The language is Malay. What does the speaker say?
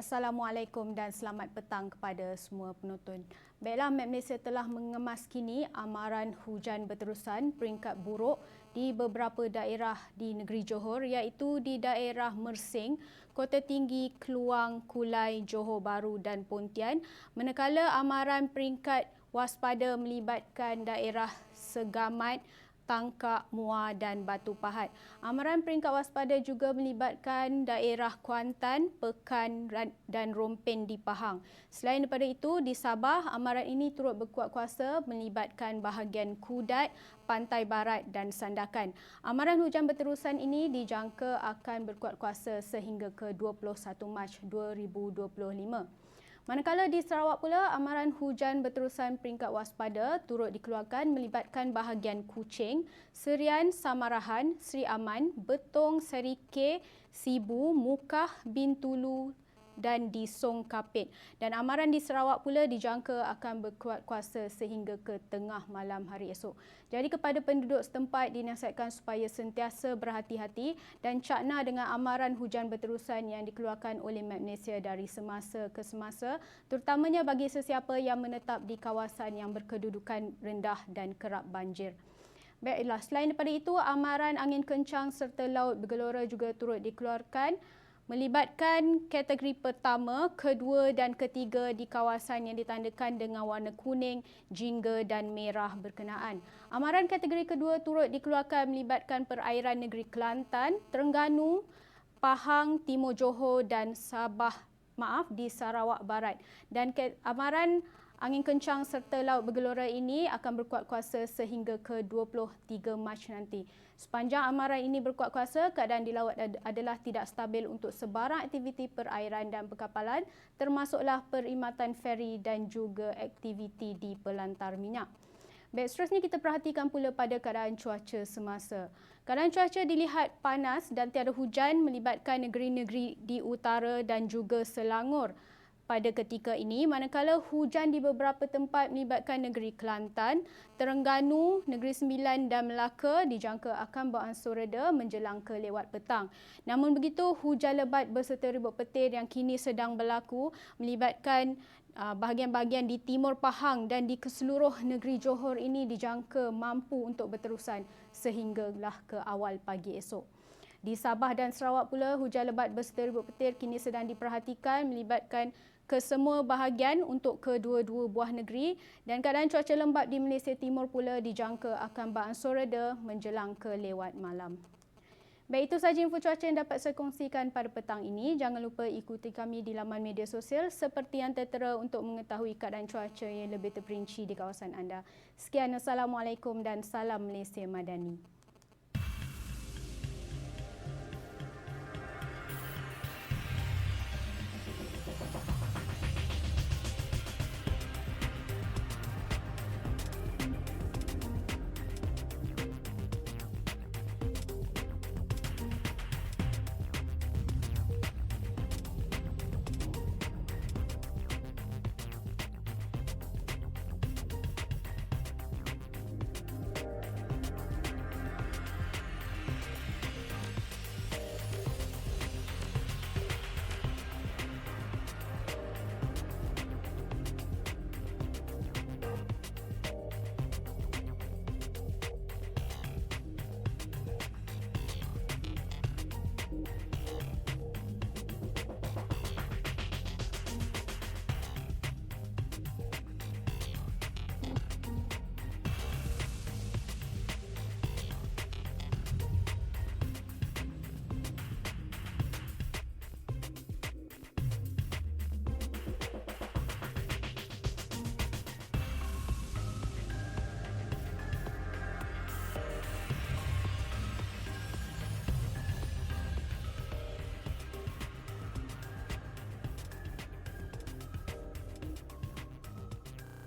Assalamualaikum dan selamat petang kepada semua penonton. Baiklah, Map Malaysia telah mengemas kini amaran hujan berterusan peringkat buruk di beberapa daerah di negeri Johor iaitu di daerah Mersing, Kota Tinggi, Keluang, Kulai, Johor Bahru dan Pontian. Manakala amaran peringkat waspada melibatkan daerah Segamat, Tangkak, Muar dan Batu Pahat. Amaran peringkat waspada juga melibatkan daerah Kuantan, Pekan dan Rompen di Pahang. Selain daripada itu, di Sabah, amaran ini turut berkuat kuasa melibatkan bahagian Kudat, Pantai Barat dan Sandakan. Amaran hujan berterusan ini dijangka akan berkuat kuasa sehingga ke 21 Mac 2025. Manakala di Sarawak pula, amaran hujan berterusan peringkat waspada turut dikeluarkan melibatkan bahagian Kuching, Serian, Samarahan, Sri Aman, Betong, Serike, Sibu, Mukah, Bintulu, dan di Song Kapit. Dan amaran di Sarawak pula dijangka akan berkuat kuasa sehingga ke tengah malam hari esok. Jadi kepada penduduk setempat dinasihatkan supaya sentiasa berhati-hati dan cakna dengan amaran hujan berterusan yang dikeluarkan oleh Map Malaysia dari semasa ke semasa terutamanya bagi sesiapa yang menetap di kawasan yang berkedudukan rendah dan kerap banjir. Baiklah, selain daripada itu, amaran angin kencang serta laut bergelora juga turut dikeluarkan melibatkan kategori pertama, kedua dan ketiga di kawasan yang ditandakan dengan warna kuning, jingga dan merah berkenaan. Amaran kategori kedua turut dikeluarkan melibatkan perairan negeri Kelantan, Terengganu, Pahang, Timur Johor dan Sabah maaf di Sarawak Barat. Dan amaran Angin kencang serta laut bergelora ini akan berkuat kuasa sehingga ke 23 Mac nanti. Sepanjang amaran ini berkuat kuasa, keadaan di laut adalah tidak stabil untuk sebarang aktiviti perairan dan perkapalan termasuklah perkhidmatan feri dan juga aktiviti di pelantar minyak. Baik, seterusnya kita perhatikan pula pada keadaan cuaca semasa. Keadaan cuaca dilihat panas dan tiada hujan melibatkan negeri-negeri di utara dan juga Selangor pada ketika ini manakala hujan di beberapa tempat melibatkan negeri Kelantan, Terengganu, Negeri Sembilan dan Melaka dijangka akan beransur reda menjelang ke lewat petang. Namun begitu, hujan lebat berserta ribut petir yang kini sedang berlaku melibatkan bahagian-bahagian di timur Pahang dan di keseluruh negeri Johor ini dijangka mampu untuk berterusan sehinggalah ke awal pagi esok. Di Sabah dan Sarawak pula, hujan lebat berserta ribut petir kini sedang diperhatikan melibatkan ke semua bahagian untuk kedua-dua buah negeri dan keadaan cuaca lembap di Malaysia Timur pula dijangka akan beransur reda menjelang ke lewat malam. Baik itu sahaja info cuaca yang dapat saya kongsikan pada petang ini. Jangan lupa ikuti kami di laman media sosial seperti yang tertera untuk mengetahui keadaan cuaca yang lebih terperinci di kawasan anda. Sekian, Assalamualaikum dan salam Malaysia Madani.